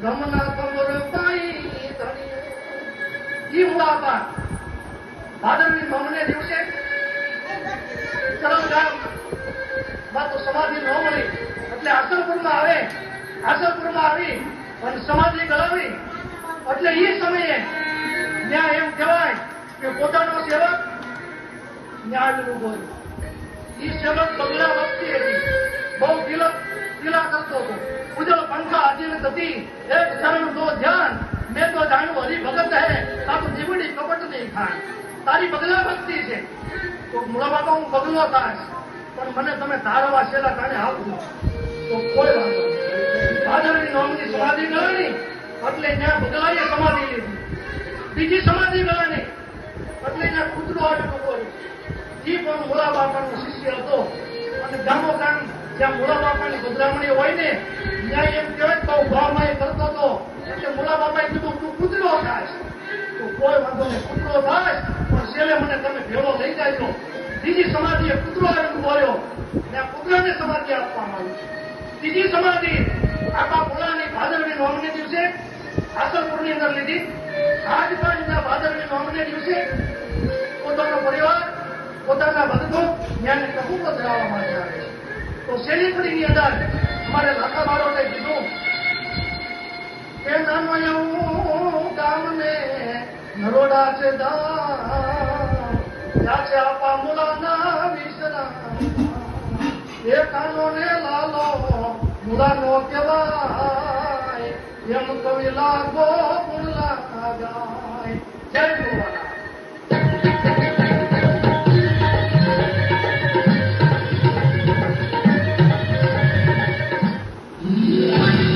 ગમના કમર પાઈ મુલાકાત ભાદરવી મમને દિવસે ચરણમાં તો સમાધિ ન મળી. એટલે આસનપુરમાં આવે. આસનપુરમાં આવી અને સમાધિ કરાવી. એટલે એ સમયે ત્યાં એમ કહેવાય કે પોતાનો સેવક ન્યાય ઊભો એ સેવક બગલા વખતી હતી. બહુ તિલક તિલા કરતો હતો. ઉજળ પંખા અજીલ થતી એક ચરણ તો ધ્યાન. મેં તો જાણ્યું હરી ભગત હે તા તો જીવડી કપટ નહીં ખાય તારી બગલા ભક્તિ છે. તો મૂળા બાપા હું બગલો થાય પણ મને તમે ધારવા છેલ્લા કારણે આવજો તો કોઈ વાંધો ભાદરવી નોમની સમાધિ ગણાણી એટલે ત્યાં બગલાએ સમાધિ લીધી. બીજી સમાધિ ગણાણી એટલે ત્યાં કૂતરો અટકો ઈ પણ મૂળા બાપાનો શિષ્ય હતો. અને ગામો ગામ જ્યાં મૂળા બાપાની હોય ને, ત્યાં એમ કહેવાય બહુ ભાવમાં એ કરતો હતો. એટલે કીધું, તું કૂતરો થાય. તો કોઈ વાંધો નહીં, કૂતરો પણ છેલ્લે મને તમે ભેળો લઈ જાયજો બીજી સમાધિએ કૂતરો આવીને બોલ્યો ને આ સમાધિ આપવામાં આવી ત્રીજી સમાધિ આખા પુરાની ભાદરવી નોમને દિવસે આસનપુરની અંદર લીધી. આજ પણ ભાદરવી નોમને દિવસે પોતાનો પરિવાર, પોતાના ભક્તો જ્ઞાનને પ્રભુ ધરાવવા માટે. છે તો શેરીપુરીની અંદર અમારે લાખા બાળોને કીધું. કે નાનો એવું ગામને નરોડા છે દા છે આપા મુલાના વિસરા એ કાનો ને લાલો મુલાનો કેવાય એમ કવિ લાગો ગુણ લાગાય જય ગુરુવાલા